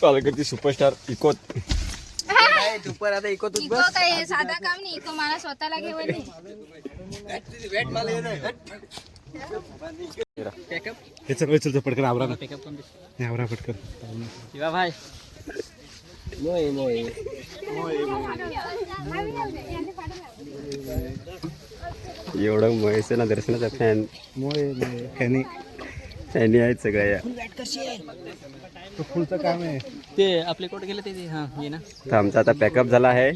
पालघरची superstar इकोत दुपार आता इकत इको काय साधा काम नाही इको मला स्वतःला घेऊन. हे चल चल पटकन आवरा ना हे आवरा पटकन शिवा भाई मोय मोय एवढं महेश ना दर्शनाचा फॅन मोय ह्यानी फॅनी आहेत सगळ्या. या तो फुलचं काम आहे ते आपले कोट गेले ते हा ये ना. तर आमचा आता पॅकअप झाला आहे.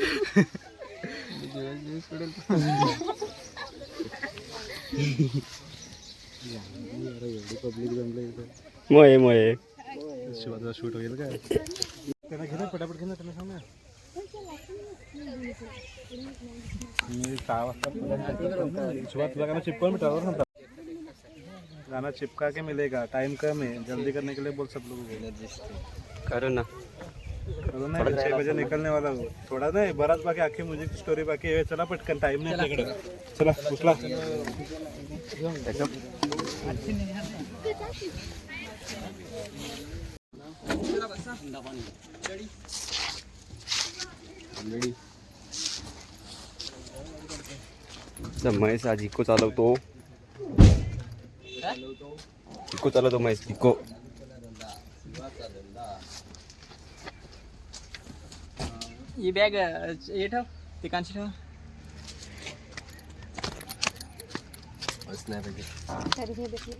मोये मोये शूट होईल काय त्यांना घेणं पटापट घेणं त्यांना सांग ना मी सहा वाजता सुबह तुला गाना ना चिपका के मिलेगा टाइम कम है जल्दी करने के लिए बोल सब लोगों को। करू ना। करो ना छः बजे निकलने वाला हो थोड़ा नहीं बराच बाकी आखी म्युझिक स्टोरी बाकी आहे. चला पटकन टाइम नाही आपल्याकडे. चला उचला महेश आज इको चालवतो. इको चालवतो महेश इको. ही बॅग हे ठेव. ते कांची ठेव. तरी हे देखील